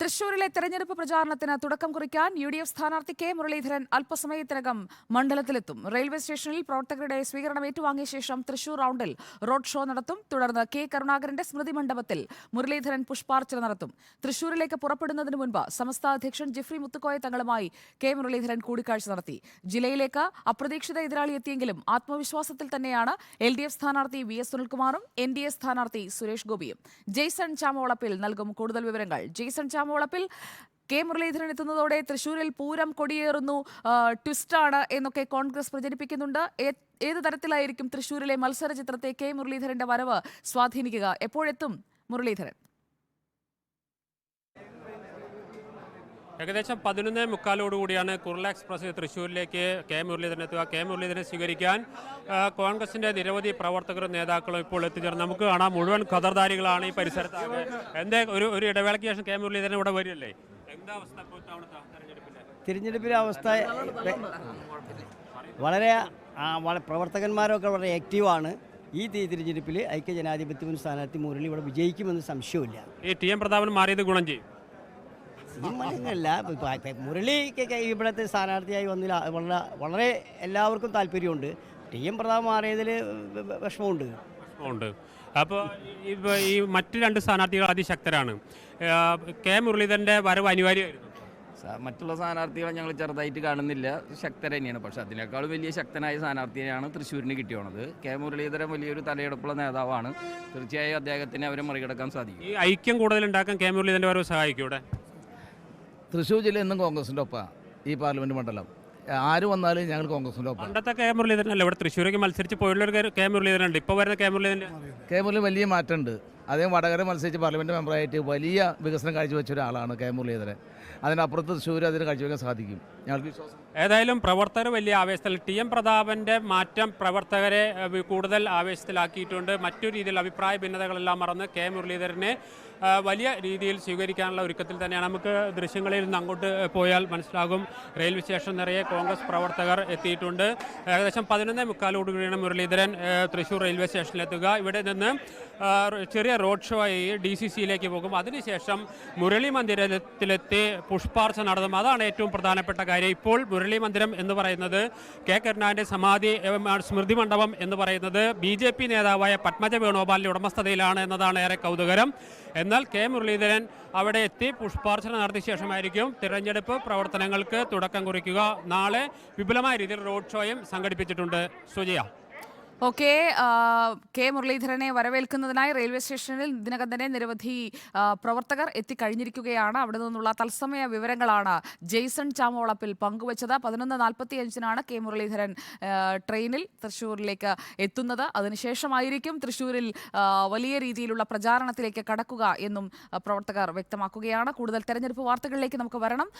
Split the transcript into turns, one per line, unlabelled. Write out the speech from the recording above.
തൃശൂരിലെ തെരഞ്ഞെടുപ്പ് പ്രചാരണത്തിന് തുടക്കം കുറിക്കാൻ യു ഡി എഫ് സ്ഥാനാർത്ഥി കെ മുരളീധരൻ അല്പസമയത്തിനകം മണ്ഡലത്തിലെത്തും. റെയിൽവേ സ്റ്റേഷനിൽ പ്രവർത്തകരുടെ സ്വീകരണം ഏറ്റുവാങ്ങിയ ശേഷം തൃശൂർ റൗണ്ടിൽ റോഡ് ഷോ നടത്തും. തുടർന്ന് കെ കരുണാകരന്റെ സ്മൃതി മണ്ഡപത്തിൽ മുരളീധരൻ പുഷ്പാർച്ചന നടത്തും. തൃശൂരിലേക്ക് പുറപ്പെടുന്നതിന് മുൻപ് സമസ്ത അധ്യക്ഷൻ ജിഫ്രി മുത്തുക്കോയ തങ്ങളുമായി കെ മുരളീധരൻ കൂടിക്കാഴ്ച നടത്തി. ജില്ലയിലേക്ക് അപ്രതീക്ഷിത എതിരാളി എത്തിയെങ്കിലും ആത്മവിശ്വാസത്തിൽ തന്നെയാണ് എൽ ഡി എഫ് സ്ഥാനാർത്ഥി വി എസ് സുനിൽകുമാറും എൻ ഡി എ സ്ഥാനാർത്ഥി സുരേഷ് ഗോപിയും. ജെയ്സൺ ചാമോളപ്പിൽ നൽകും കൂടുതൽ വിവരങ്ങൾ. ജെയ്സൺ ചാമവളപ്പിൽ കെ മുരളീധരൻ എത്തുന്നതോടെ തൃശൂരിൽ പൂരം കൊടിയേറുന്നു ട്വിസ്റ്റാണ് എന്നൊക്കെ കോൺഗ്രസ് പ്രചരിപ്പിക്കുന്നുണ്ട്. ഏത് തരത്തിലായിരിക്കും തൃശൂരിലെ മത്സര ചിത്രത്തെ കെ മുരളീധരന്റെ വരവ് സ്വാധീനിക്കുക? എപ്പോഴെത്തും മുരളീധരൻ.
ഏകദേശം പതിനൊന്നേ മുക്കാലോടുകൂടിയാണ് കുർള എക്സ്പ്രസ് തൃശ്ശൂരിലേക്ക് കെ മുരളീധരൻ എത്തുക. കെ മുരളീധരനെ സ്വീകരിക്കാൻ കോൺഗ്രസിന്റെ നിരവധി പ്രവർത്തകരും നേതാക്കളും ഇപ്പോൾ എത്തിച്ചേർന്നു. നമുക്ക് കാണാം മുഴുവൻ ഖദർദാരികളാണ് ഈ പരിസരത്ത്. എന്തേ ഒരു ഒരു ഇടവേളയ്ക്ക് ശേഷം കെ മുരളീധരൻ ഇവിടെ വരില്ലേ? എന്താ അവസ്ഥ
തിരഞ്ഞെടുപ്പിലെ? അവസ്ഥ വളരെ പ്രവർത്തകന്മാരൊക്കെ വളരെ ആക്റ്റീവാണ്. ഈ തിരഞ്ഞെടുപ്പിൽ ഐക്യജനാധിപത്യ മുൻ സ്ഥാനാർത്ഥി മുരളി ഇവിടെ വിജയിക്കുമെന്ന് സംശയമില്ല
ഈ ടി എം പ്രതാപൻ മാറിയത് ഗുണം ചെയ്യും.
ഈ മലങ്ങല്ല മുരളിക്ക് ഇവിടുത്തെ സ്ഥാനാർത്ഥിയായി വന്നില്ല. വളരെ വളരെ എല്ലാവർക്കും താല്പര്യമുണ്ട്. ടി എം പ്രതാപ് മാറിയതിൽ വിഷമമുണ്ട്.
ഉണ്ട് അപ്പോൾ ഇപ്പോൾ ഈ മറ്റു രണ്ട് സ്ഥാനാർത്ഥികൾ അതിശക്തരാണ്. കെ മുരളീധരന്റെ വരവ് അനിവാര്യമായിരുന്നു.
മറ്റുള്ള സ്ഥാനാർത്ഥികളെ ഞങ്ങൾ ചെറുതായിട്ട് കാണുന്നില്ല. ശക്തർ തന്നെയാണ്. പക്ഷേ അതിനേക്കാൾ വലിയ ശക്തനായ സ്ഥാനാർത്ഥിയാണ് തൃശ്ശൂരിന് കിട്ടിയോണത്. കെ മുരളീധരൻ വലിയൊരു തലയെടുപ്പുള്ള നേതാവാണ്. തീർച്ചയായും അദ്ദേഹത്തിന് അവരെ മറികടക്കാൻ സാധിക്കും.
ഈ ഐക്യം കൂടുതൽ ഉണ്ടാക്കാൻ കെ മുരളീധരന്റെ വരവ് സഹായിക്കും ഇവിടെ?
തൃശ്ശൂർ ജില്ല എന്നും കോൺഗ്രസിന്റെ ഒപ്പമാണ് ഈ പാർലമെന്റ് മണ്ഡലം. ആര് വന്നാലും ഞങ്ങൾ കോൺഗ്രസിന്റെ ഒപ്പം.
പണ്ടത്തെ കെ മുരളീധരനല്ല? ഇവിടെ തൃശ്ശൂരേക്ക് മത്സരിച്ച് പോയുള്ളൊരു കെ- ഉണ്ട് ഇപ്പോൾ വരുന്ന കെ മുരളീധരൻ
കെ മുരളി വലിയ മാറ്റമുണ്ട്. അദ്ദേഹം വടകര മത്സരിച്ച് പാർലമെന്റ് മെമ്പറായിട്ട് വലിയ വികസനം കാഴ്ചവെച്ച ഒരാളാണ് കെ മുരളീധരൻ. അതിനപ്പുറത്ത് തൃശ്ശൂർ അതിന് കാഴ്ചവെക്കാൻ സാധിക്കും. ഞങ്ങൾക്ക് വിശ്വാസം.
ഏതായാലും പ്രവർത്തകർ വലിയ ആവേശത്തിൽ ടി എം പ്രതാപന്റെ മാറ്റം പ്രവർത്തകരെ കൂടുതൽ ആവേശത്തിലാക്കിയിട്ടുണ്ട്. മറ്റു രീതിയിൽ അഭിപ്രായ ഭിന്നതകളെല്ലാം മറന്ന് കെ മുരളീധരനെ വലിയ രീതിയിൽ സ്വീകരിക്കാനുള്ള ഒരുക്കത്തിൽ തന്നെയാണ്. നമുക്ക് ദൃശ്യങ്ങളിൽ നിന്ന് അങ്ങോട്ട് പോയാൽ മനസ്സിലാകും. റെയിൽവേ സ്റ്റേഷൻ നിറയെ കോൺഗ്രസ് പ്രവർത്തകർ എത്തിയിട്ടുണ്ട്. ഏകദേശം പതിനൊന്നേ മുക്കാലോടുകൂടിയാണ് മുരളീധരൻ തൃശ്ശൂർ റെയിൽവേ സ്റ്റേഷനിലെത്തുക. ഇവിടെ നിന്ന് ചെറിയ റോഡ് ഷോ ആയി ഡി സി സിയിലേക്ക് പോകും. അതിനുശേഷം മുരളി മന്ദിരത്തിലെത്തി പുഷ്പാർച്ച നടത്തും. അതാണ് ഏറ്റവും പ്രധാനപ്പെട്ട കാര്യം. ഇപ്പോൾ മുരളി മന്ദിരം എന്ന് പറയുന്നത് കെ കരുണാന്റെ സമാധി സ്മൃതി മണ്ഡപം എന്ന് പറയുന്നത് ബി ജെ പി നേതാവായ പത്മജ വേണുഗോപാലിന്റെ ഉടമസ്ഥതയിലാണ് എന്നതാണ് ഏറെ കൗതുകരം. എന്നാൽ കെ മുരളീധരൻ അവിടെ എത്തി പുഷ്പാർച്ചന നടത്തിയ ശേഷമായിരിക്കും തിരഞ്ഞെടുപ്പ് പ്രവർത്തനങ്ങൾക്ക് തുടക്കം കുറിക്കുക. നാളെ വിപുലമായ രീതിയിൽ റോഡ് ഷോയും സംഘടിപ്പിച്ചിട്ടുണ്ട്. സുജയ.
ഓക്കെ കെ മുരളീധരനെ വരവേൽക്കുന്നതിനായി റെയിൽവേ സ്റ്റേഷനിൽ ഇതിനകം തന്നെ നിരവധി പ്രവർത്തകർ എത്തിക്കഴിഞ്ഞിരിക്കുകയാണ്. അവിടെ നിന്നുള്ള തത്സമയ വിവരങ്ങളാണ് ജെയ്സൺ ചാമോളപ്പിൽ പങ്കുവച്ചത്. പതിനൊന്ന് നാൽപ്പത്തി അഞ്ചിനാണ് കെ മുരളീധരൻ ട്രെയിനിൽ തൃശ്ശൂരിലേക്ക് എത്തുന്നത്. അതിനുശേഷമായിരിക്കും തൃശ്ശൂരിൽ വലിയ രീതിയിലുള്ള പ്രചാരണത്തിലേക്ക് കടക്കുക എന്നും പ്രവർത്തകർ വ്യക്തമാക്കുകയാണ്. കൂടുതൽ തെരഞ്ഞെടുപ്പ് വാർത്തകളിലേക്ക് നമുക്ക് വരണം.